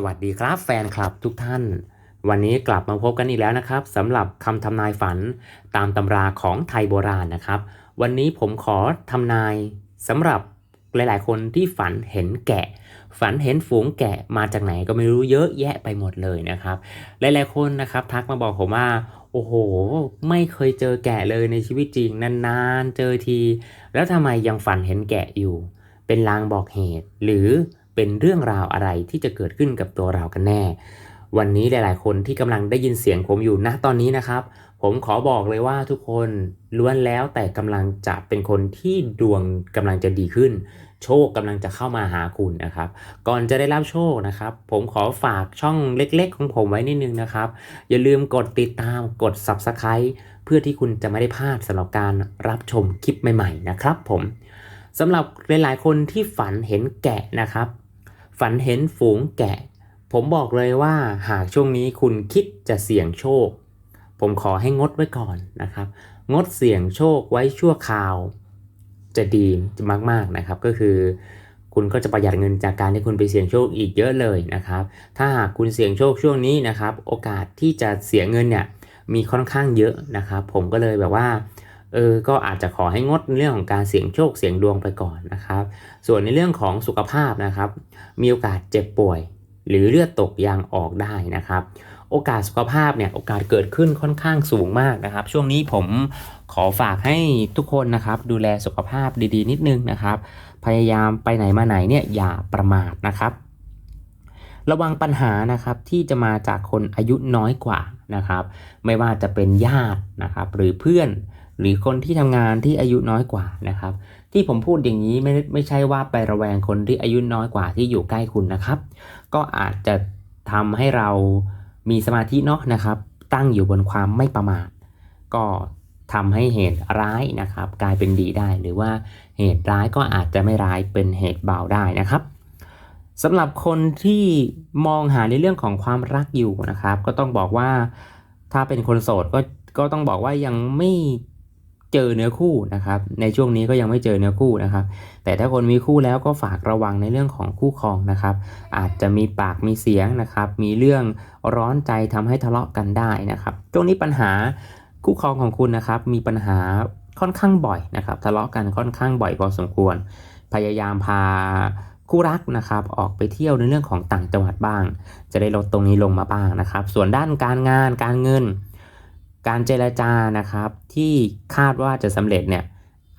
สวัสดีครับแฟนคลับทุกท่าน วันนี้กลับมาพบกันอีกแล้วนะครับสำหรับคำทำนายฝันตามตำราของไทยโบราณนะครับ วันนี้ผมขอทำนายสำหรับหลาย ๆ คนที่ฝันเห็นแกะ ฝันเห็นฝูงแกะมาจากไหนก็ไม่รู้เยอะแยะไปหมดเลยนะครับ หลาย ๆ คนนะครับ ทักมาบอกผมว่า โอ้โห ไม่เคยเจอแกะเลยในชีวิตจริงนาน ๆ เจอที แล้วทำไมยังฝันเห็นแกะอยู่ เป็นลางบอกเหตุหรือ เป็นเรื่องราวอะไรที่จะเกิดขึ้นกับตัวเรากันแน่ วันนี้หลาย ๆ คนที่กำลังได้ยินเสียงผมอยู่ณตอนนี้นะครับ ผมขอบอกเลยว่าทุกคนล้วนแล้วแต่กำลังจะเป็นคนที่ดวงกำลังจะดีขึ้น โชคกำลังจะเข้ามาหาคุณนะครับ ก่อนจะได้รับโชคนะครับ ผมขอฝากช่องเล็ก ๆ ของผมไว้นิดนึงนะครับ อย่าลืมกดติดตามกด Subscribe เพื่อที่คุณจะไม่ได้พลาดสำหรับการรับชมคลิปใหม่ ๆ นะครับ ผมสำหรับหลายๆคนที่ฝันเห็นแกะนะครับ ฝันเห็นฝูงแกะ ผมบอกเลยว่าหากช่วงนี้คุณคิดจะเสี่ยงโชค ผมขอให้งดไว้ก่อนนะครับ งดเสี่ยงโชคไว้ชั่วคราว จะดีมากๆนะครับก็คือ คุณก็จะประหยัดเงินจากการที่คุณไปเสี่ยงโชคอีกเยอะเลยนะครับ ถ้าหากคุณเสี่ยงโชคช่วงนี้นะครับ โอกาสที่จะเสียเงินเนี่ยมีค่อนข้างเยอะนะครับ ผมก็เลยแบบว่า เออก็อาจจะขอให้งดในเรื่องของการเสี่ยงโชคเสี่ยงดวงไปก่อนนะครับ ส่วนในเรื่องของสุขภาพนะครับ มีโอกาสเจ็บป่วย หรือเลือดตกยางออกได้นะครับ โอกาสสุขภาพเนี่ยโอกาสเกิดขึ้นค่อนข้างสูงมากนะครับ ช่วงนี้ผมขอฝากให้ทุกคนนะครับดูแลสุขภาพดีๆ นิดนึงนะครับ พยายามไปไหนมาไหนเนี่ยอย่าประมาทนะครับ ระวังปัญหานะครับที่จะมาจากคนอายุน้อยกว่านะครับ ไม่ว่าจะเป็นญาตินะครับ หรือเพื่อน หรือคนที่ทำงานที่อายุน้อยกว่านะครับ ที่ผมพูดอย่างนี้ไม่ไม่ใช่ว่าไประแวงคนที่อายุน้อยกว่าที่อยู่ใกล้คุณนะครับ ก็อาจจะทำให้เรามีสมาธิเนาะนะครับ ตั้งอยู่บนความไม่ประมาทก็ทำให้เหตุร้ายนะครับ กลายเป็นดีได้ หรือว่าเหตุร้ายก็อาจจะไม่ร้ายเป็นเหตุเบาได้นะครับสำหรับคนที่มองหาในเรื่องของความรักอยู่นะครับ ก็ต้องบอกว่าถ้าเป็นคนโสดก็ก็ต้องบอกว่ายังไม่ เจอเนื้อคู่นะครับ ในช่วงนี้ก็ยังไม่เจอเนื้อคู่นะครับ แต่ถ้าคนมีคู่แล้วก็ฝากระวังในเรื่องของคู่ครองนะครับ อาจจะมีปากมีเสียงนะครับ มีเรื่องร้อนใจทำให้ทะเลาะกันได้นะครับช่วงนี้ปัญหาคู่ครองของคุณนะครับ มีปัญหาค่อนข้างบ่อยนะครับ ทะเลาะกันค่อนข้างบ่อยพอสมควร พยายามพาคู่รักนะครับออกไปเที่ยวในเรื่องของต่างจังหวัดบ้าง จะได้ลดตรงนี้ลงมาบ้างนะครับ ส่วนด้านการงานการเงิน การเจรจานะครับที่คาดว่าจะสำเร็จเนี่ย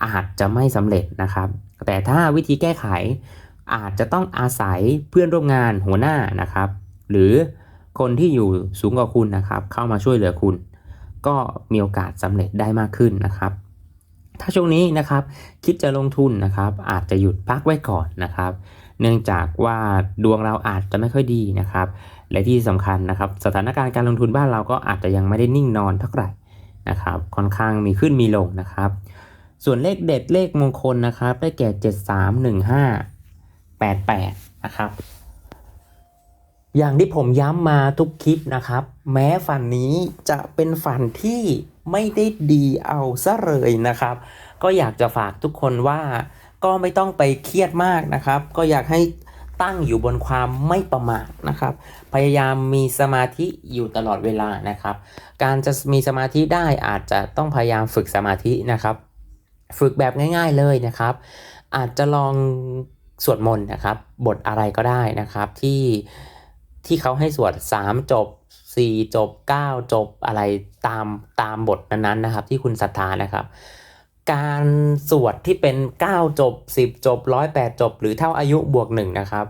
อาจจะไม่สำเร็จนะครับ แต่ถ้าวิธีแก้ไขอาจจะต้องอาศัยเพื่อนร่วมงานหัวหน้านะครับ หรือคนที่อยู่สูงกว่าคุณนะครับ เข้ามาช่วยเหลือคุณ ก็มีโอกาสสำเร็จได้มากขึ้นนะครับ ถ้าช่วงนี้นะครับคิดจะลงทุนนะครับ อาจจะหยุดพักไว้ก่อนนะครับ เนื่องจากว่าดวงเราอาจจะไม่ค่อยดีนะครับ และที่สำคัญนะครับ สถานการณ์การลงทุนบ้านเราก็อาจจะยังไม่ได้นิ่งนอนเท่าไหร่นะครับ ค่อนข้างมีขึ้นมีลงนะครับ ส่วนเลขเด็ดเลขมงคลนะครับ ได้แก่ 7 3 1 5 8 8 นะครับ อย่างที่ผมย้ำมาทุกคลิปนะครับ แม้ฝันนี้จะเป็นฝันที่ไม่ได้ดีเอาซะเลยนะครับ ก็อยากจะฝากทุกคนว่า ก็ไม่ต้องไปเครียดมากนะครับ ก็อยากให้ตั้งอยู่บนความไม่ประมาทนะครับ พยายามมีสมาธิอยู่ตลอดเวลานะครับ การจะมีสมาธิได้อาจจะต้องพยายามฝึกสมาธินะครับ ฝึกแบบง่าย ๆเลยนะครับ อาจจะลองสวดมนต์นะครับ บทอะไรก็ได้นะครับที่ที่เขาให้สวด 3 จบ 4 จบ 9 จบอะไรตามตามบทนั้นๆนะครับ ที่คุณศรัทธานะครับ การสวดที่เป็น 9 จบ 10 จบ 108 จบ หรือเท่าอายุบวก1นะครับ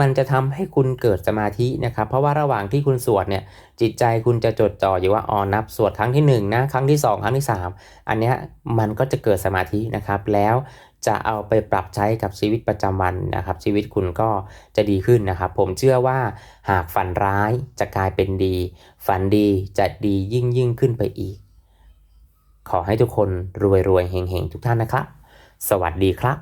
มันจะทำให้คุณเกิดสมาธินะครับ เพราะว่าระหว่างที่คุณสวดเนี่ยจิตใจคุณจะจดจ่ออยู่ว่าอ๋อนับสวดครั้งที่1นะครั้งที่ 2 ครั้งที่ 3 อันเนี้ยมันก็จะเกิดสมาธินะครับ แล้วจะเอาไปปรับใช้กับชีวิตประจำวันนะครับ ชีวิตคุณก็จะดีขึ้นนะครับ ผมเชื่อว่าหากฝันร้ายจะกลายเป็นดี ฝันดีจะดียิ่งยิ่งขึ้นไปอีก ขอให้ทุกคนรวยรวยๆเฮงๆทุกท่านนะครับ สวัสดีครับ